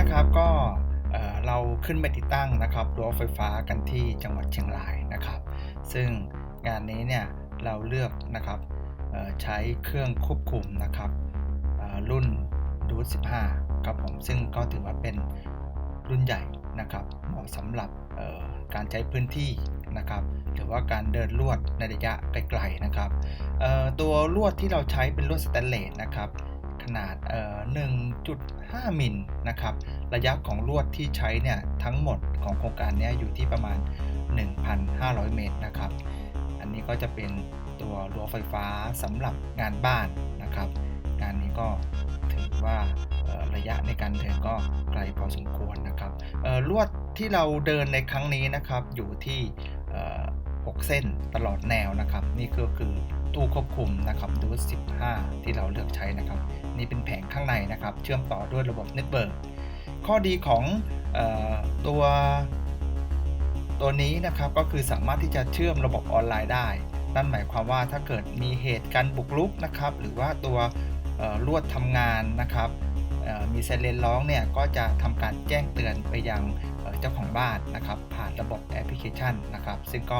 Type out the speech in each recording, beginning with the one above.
นะครับก็เราขึ้นไปติดตั้งนะครับรั้วไฟฟ้ากันที่จังหวัดเชียงรายนะครับ ซึ่งงานนี้เนี่ยเราเลือกนะครับใช้เครื่องควบคุมนะครับรุ่นดูด15ครับผมซึ่งก็ถือว่าเป็นรุ่นใหญ่นะครับเหมาะสำหรับการใช้พื้นที่นะครับหรือว่าการเดินลวดในระยะไกลๆนะครับตัวลวดที่เราใช้เป็นลวดสแตนเลสนะครับ นาดเอ่อ1.5 มิลนะครับ ระยะของลวดที่ใช้เนี่ยทั้งหมดของโครงการนี้อยู่ที่ประมาณ 1,500 เมตรนะครับ อันนี้ก็จะเป็นตัวรั้วไฟฟ้าสำหรับงานบ้านนะครับ งานนี้ก็ถือว่าระยะในการเดินก็ไกลพอสมควรนะครับเออลวดที่เราเดินในครั้งนี้นะครับอยู่ที่เอ่อ6เส้นตลอดแนวนะครับ นี่ก็คือ ตู้ควบคุมนะครับดูส15 ที่เราเลือกใช้นะครับ นี่เป็นแผงข้างในนะครับ เชื่อมต่อด้วยระบบเน็ตเวิร์กข้อดีของออตัวตัวนี้นะครับก็คือสามารถที่จะเชื่อมระบบออนไลน์ได้ นั่นหมายความว่าถ้าเกิดมีเหตุการณ์บุกรุกนะครับ หรือว่าตัวลวดทำงานนะครับมีไซเรนร้องเนี่ยก็จะทำการแจ้งเตือนไปยังเจ้าของบ้านนะครับ ผ่านระบบแอปพลิเคชันนะครับ ซึ่งก็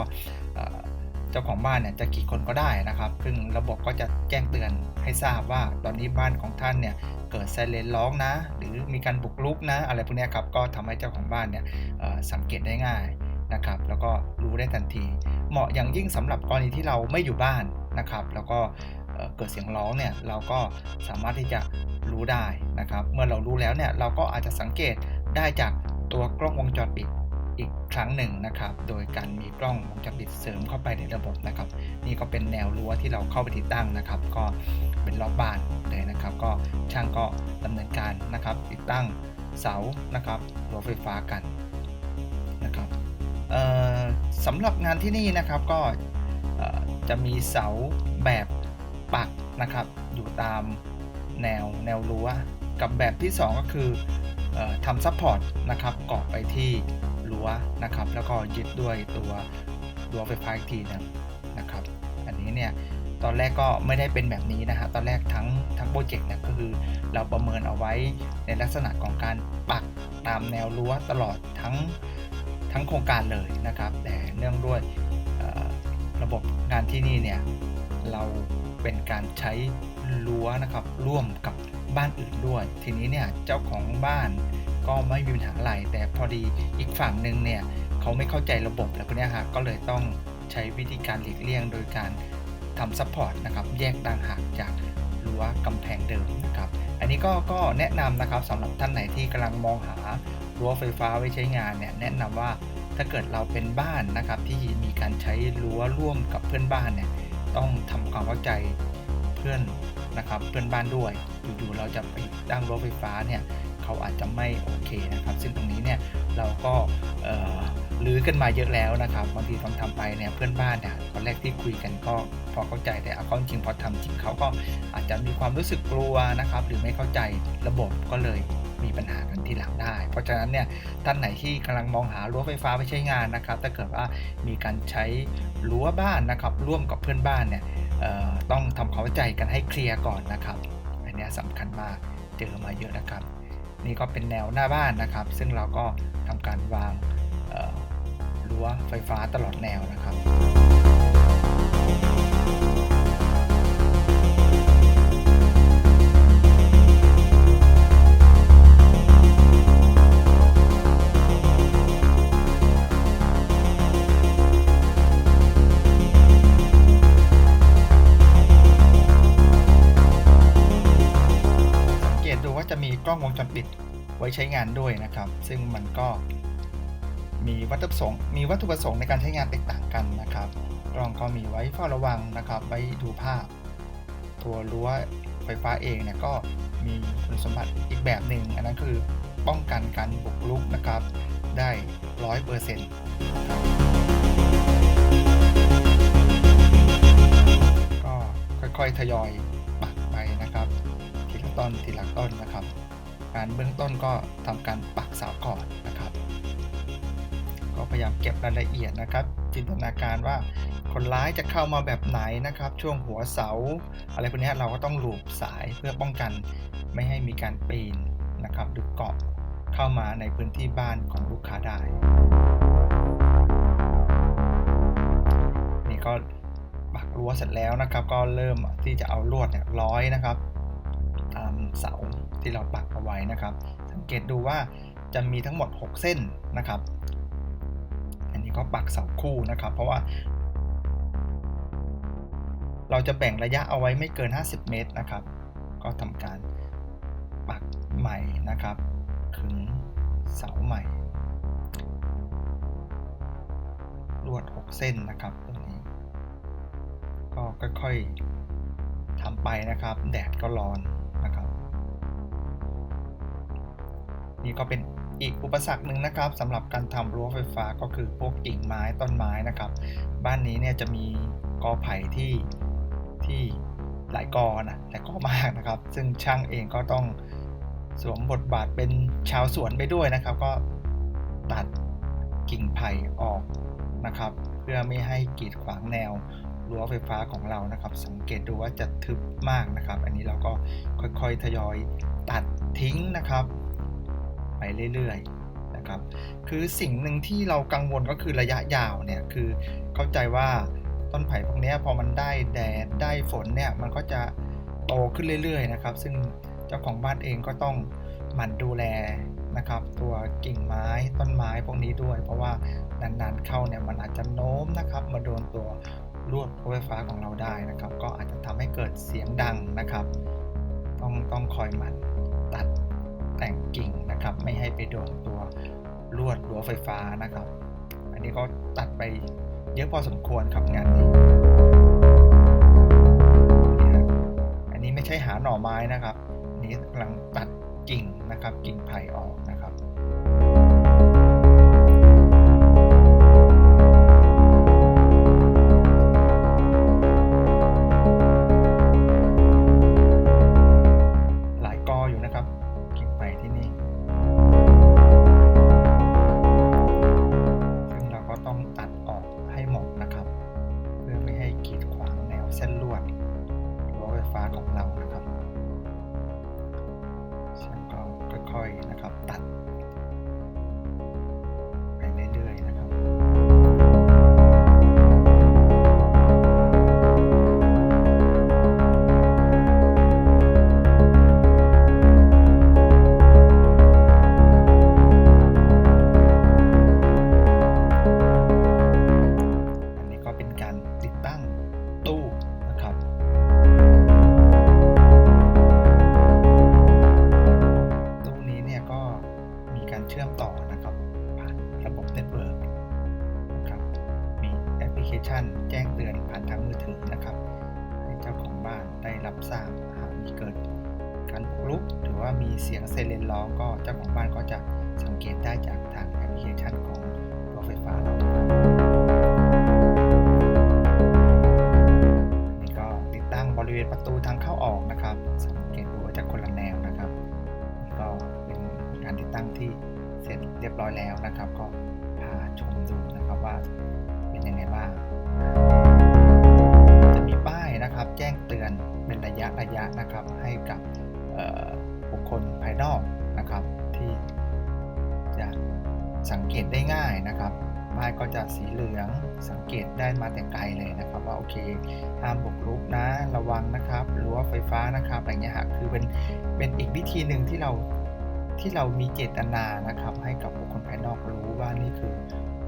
เจ้าของบ้านเนี่ยจะกี่คนก็ได้นะครับ ซึ่งระบบก็จะแจ้งเตือนให้ทราบว่าตอนนี้บ้านของท่านเนี่ยเกิดไซเรนร้องนะ หรือมีการบุกรุกนะ อะไรพวกนี้ครับก็ทำให้เจ้าของบ้านเนี่ยสังเกตได้ง่ายนะครับ แล้วก็รู้ได้ทันที เหมาะอย่างยิ่งสำหรับกรณีที่เราไม่อยู่บ้านนะครับ แล้วก็เกิดเสียงร้องเนี่ยเราก็สามารถที่จะรู้ได้นะครับ เมื่อเรารู้แล้วเนี่ยเราก็อาจจะสังเกตได้จากตัวกล้องวงจรปิด อีกครั้งหนึ่งนะครับ โดยการมีกล้องวงจรปิดเสริมเข้าไปในระบบนะครับ นี่ก็เป็นแนวรั้วที่เราเข้าไปติดตั้งนะครับ ก็เป็นรอบบ้านเลยนะครับ ก็ช่างก็ดำเนินการนะครับ ติดตั้งเสานะครับรั้วไฟฟ้ากันนะครับเออสำหรับงานที่นี่นะครับก็จะมีเสาแบบปักนะครับ อยู่ตามแนวแนวรั้วกับแบบที่ 2 ก็คือออทำซัพพอร์ตนะครับเกาะไปที่ รั้วนะครับ แล้วก็ยึดด้วยตัวรั้วไฟฟ้าอีกทีหนึงนะครับ อันนี้เนี่ยตอนแรกก็ไม่ได้เป็นแบบนี้นะฮะตอนแรกทั้งทั้งโปรเจกต์เนี่ยก็คือเราประเมินเอาไว้ในลักษณะของการปักตามแนวรั้วตลอดทั้งทั้งโครงการเลยนะครับ แต่เนื่องด้วยระบบงานที่นี่เนี่ยเราเป็นการใช้รั้วนะครับร่วมกับบ้านอื่นด้วย ทีนี้เนี่ยเจ้าของบ้าน ก็ไม่มีปัญหาอะไรแต่พอดีอีกฝั่งหนึ่งเนี่ยเขาไม่เข้าใจระบบแล้วพวกเนี้ยฮะก็เลยต้องใช้วิธีการหลีกเลี่ยง โดยการทำซัพพอร์ตนะครับแยกต่างหากจากรั้วกำแพงเดิมนะครับอันนี้ก็ก็แนะนำนะครับสำหรับท่านไหนที่กำลังมองหารั้วไฟฟ้าไว้ใช้งานเนี่ยแนะนำว่าถ้าเกิดเราเป็นบ้านนะครับที่มีการใช้รั้วร่วมกับเพื่อนบ้านเนี่ยต้องทำความเข้าใจเพื่อนนะครับเพื่อนบ้านด้วยอยู่ๆเราจะไปตั้งรั้วไฟฟ้าเนี่ย เขาอาจจะไม่โอเคนะครับ ซึ่งตรงนี้เนี่ยเราก็เอ่อลือกันมาเยอะแล้วนะครับบางทีตอนทำไปเนี่ยเพื่อนบ้านเนี่ยตอนแรกที่คุยกันก็พอเข้าใจแต่เอาเข้าจริงพอทำจริงเขาก็อาจจะมีความรู้สึกกลัวนะครับ หรือไม่เข้าใจระบบก็เลยมีปัญหากันทีหลังได้ เพราะฉะนั้นเนี่ยท่านไหนที่กำลังมองหารั้วไฟฟ้าไปใช้งานนะครับ ถ้าเกิดว่ามีการใช้รั้วบ้านนะครับ ร่วมกับเพื่อนบ้านเนี่ยต้องทำความเข้าใจกันให้เคลียร์ก่อนนะครับ อันนี้ยสำคัญมากเจอมาเยอะนะครับ นี่ก็เป็นแนวหน้าบ้านนะครับ ซึ่งเราก็ทำการวางรั้วไฟฟ้าตลอดแนวนะครับ ล้องวงจรปิดไว้ใช้งานด้วยนะครับ ซึ่งมันก็มีวัตถุประสงค์มีวัตถุประสงค์ในการใช้งานแตกต่างกันนะครับ กล้องก็มีไว้เฝ้าระวังนะครับ ไว้ดูภาพ ตัวรั้วไฟฟ้าเองเนี่ยก็มีคุณสมบัติอีกแบบหนึ่งอันนั้นคือป้องกันการบุกรุกนะครับ ได้ร้อยเปอร์เซ็นต์ก็ค่อยๆทยอยปักไปนะครับ ทีละต้นทีละต้นนะครับ การเบื้องต้นก็ทำการปักเสาก่อนนะครับ ก็พยายามเก็บรายละเอียดนะครับ จินตนาการว่าคนร้ายจะเข้ามาแบบไหนนะครับ ช่วงหัวเสา อะไรพวกนี้เราก็ต้องหลูบสายเพื่อป้องกันไม่ให้มีการปีนนะครับหรือเกาะเข้ามาในพื้นที่บ้านของลูกค้าได้ นี่ก็ปักรั้วเสร็จแล้วนะครับ ก็เริ่มที่จะเอาลวดเนี่ยร้อยนะครับ ตามเสา ที่เราปักเอาไว้นะครับ สังเกตดูว่าจะมีทั้งหมด 6 เส้นนะครับ อันนี้ก็ปักเสาคู่นะครับ เพราะว่า เราจะแบ่งระยะเอาไว้ไม่เกิน 50 เมตรนะครับ ก็ทำการปักใหม่นะครับขึงเสาใหม่ ลวด 6 เส้นนะครับตรงนี้ ก็ค่อยๆทำไปนะครับ แดดก็ร้อน นี่ก็เป็นอีกอุปสรรคหนึ่งนะครับสำหรับการทำรั้วไฟฟ้าก็คือพวกกิ่งไม้ต้นไม้นะครับ บ้านนี้เนี่ยจะมีกอไผ่ที่ที่หลายกอนะหลายกอมากนะครับ ซึ่งช่างเองก็ต้องสวมบทบาทเป็นชาวสวนไปด้วยนะครับ ก็ตัดกิ่งไผ่ออกนะครับ เพื่อไม่ให้กีดขวางแนวรั้วไฟฟ้าของเรานะครับ สังเกตดูว่าจะทึบมากนะครับ อันนี้เราก็ค่อยๆทยอยตัดทิ้งนะครับ ไปเรื่อยๆนะครับคือสิ่งหนึ่งที่เรากังวลก็คือระยะยาวเนี่ยคือเข้าใจว่าต้นไผ่พวกนี้พอมันได้แดดได้ฝนเนี่ยมันก็จะโตขึ้นเรื่อยๆนะครับ ซึ่งเจ้าของบ้านเองก็ต้องหมั่นดูแลนะครับ ตัวกิ่งไม้ต้นไม้พวกนี้ด้วย เพราะว่านานๆเข้าเนี่ยมันอาจจะโน้มนะครับ มาโดนตัวลวดไฟฟ้าของเราได้นะครับ ก็อาจจะทำให้เกิดเสียงดังนะครับ ต้องต้องคอยหมั่นตัด แต่งกิ่งนะครับ ไม่ให้ไปโดนตัวลวดรั้วไฟฟ้านะครับ อันนี้ก็ตัดไปเยอะพอสมควรครับงานนี้นอันนี้ไม่ใช่หาหน่อไม้นะครับนนี้กำลังตัดกิ่งนะครับ กิ่งไผ่ออก ร้อยแล้วนะครับ ก็พาชมดูนะครับว่าเป็นยังไงบ้าง จะมีป้ายนะครับแจ้งเตือนเป็นระยะระยะนะครับ ให้กับบุคคลภายนอกนะครับที่จะสังเกตได้ง่ายนะครับป้ายก็จะสีเหลืองสังเกตได้มาแต่ไกลเลยนะครับว่าโอเคห้ามบุกรุกนะระวังนะครับรั้วไฟฟ้านะครับอะไรเงี้ยฮะคือเป็นเป็นอีกวิธีหนึ่งที่เรา ที่เรามีเจตนานะครับ ให้กับบุคคลภายนอกรู้ว่านี่คือ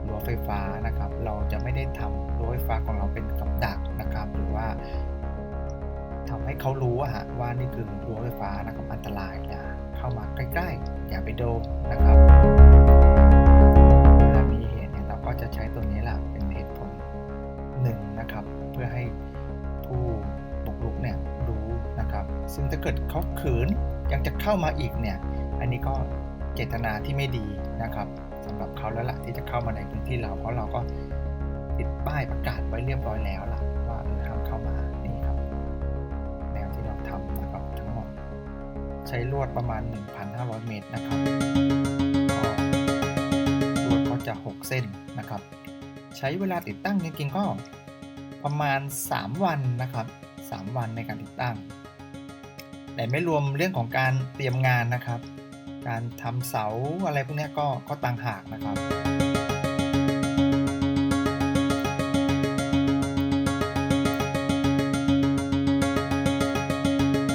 รั้วไฟฟ้านะครับ เราจะไม่ได้ทำรั้วไฟฟ้าของเราเป็นกับดักนะครับ หรือว่าทำให้เขารู้อะฮะว่านี่คือรั้วไฟฟ้านะครับอันตรายอย่าเข้ามาใกล้ ๆ อย่าไปโดนนะครับถ้ามีเหตุเนี่ยเราก็จะใช้ตัวนี้แหละเป็นเหตุผลหนึ่งนะครับ เพื่อให้ผู้บุกรุกเนี่ยรู้นะครับ ซึ่งถ้าเกิดเขาขืนยังจะเข้ามาอีกเนี่ย อันนี้ก็เจตนาที่ไม่ดีนะครับสำหรับเขาแล้วล่ะที่จะเข้ามาในพื้นที่เรา เพราะเราก็ติดป้ายประกาศไว้เรียบร้อยแล้วล่ะว่าเออห้ามเข้ามานี่ครับแนวที่เราทำนะครับทั้งหมดใช้ลวดประมาณ 1,500 เมตรนะครับลวดก็จะ 6 เส้นนะครับ ใช้เวลาติดตั้งจริงๆก็ประมาณ 3 วันนะครับ 3 วันในการติดตั้ง แต่ไม่รวมเรื่องของการเตรียมงานนะครับ การทำเสาอะไรพวกนี้ก็ก็ต่างหากนะครับ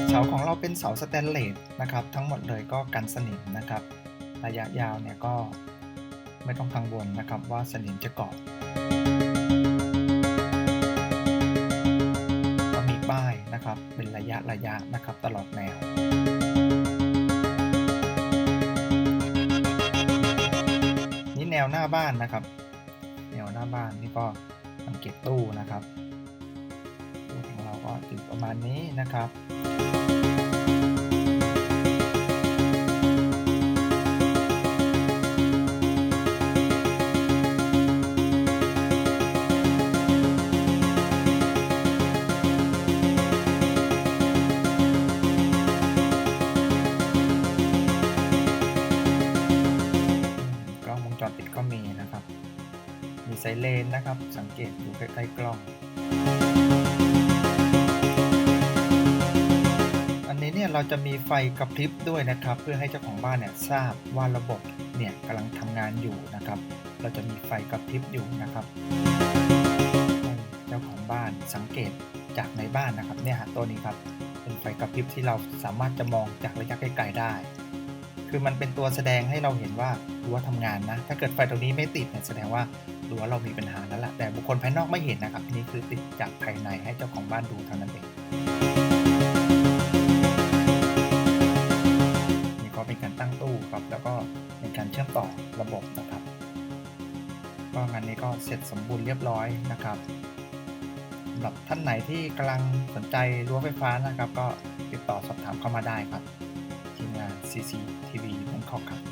เสาของเราเป็นเสาสแตนเลสนะครับ ทั้งหมดเลยก็กันสนิมนะครับ ระยะยาวเนี่ยก็ไม่ต้องกังวลนะครับว่าสนิมจะเกาะก็มีป้ายนะครับเป็นระยะระยะนะครับตลอดแนว วหน้าบ้านนะครับ แนวหน้าบ้านนี่ก็สังเกตตู้นะครับตู้ของเราก็อยู่ประมาณนี้นะครับ มีไซเรนนะครับ สังเกตอยู่ใกล้ๆกล้อง อันนี้เนี่ยเราจะมีไฟกระพริบด้วยนะครับ เพื่อให้เจ้าของบ้านเนี่ยทราบว่าระบบเนี่ยกำลังทำงานอยู่นะครับ เราจะมีไฟกระพริบอยู่นะครับเจ้าของบ้านสังเกตจากในบ้านนะครับเนี่ยตัวนี้ครับเป็นไฟกระพริบที่เราสามารถจะมองจากระยะไกลๆได้ คือมันเป็นตัวแสดงให้เราเห็นว่ารั้วทำงานนะ ถ้าเกิดไฟตรงนี้ไม่ติดเนี่ยแสดงว่า รั้วเรามีปัญหาแล้วล่ะแต่บุคคลภายนอกไม่เห็นนะครับนี่คือติดจากภายในให้เจ้าของบ้านดูเท่านั้นเองนี่ก็เป็นการตั้งตู้ครับแล้วก็เป็นการเชื่อมต่อระบบนะครับก็งานนี้ก็เสร็จสมบูรณ์เรียบร้อยนะครับสำหรับท่านไหนที่กำลังสนใจรั้วไฟฟ้านะครับ ก็ติดต่อสอบถามเข้ามาได้ครับทีมงาน CCTV บงกอกครับ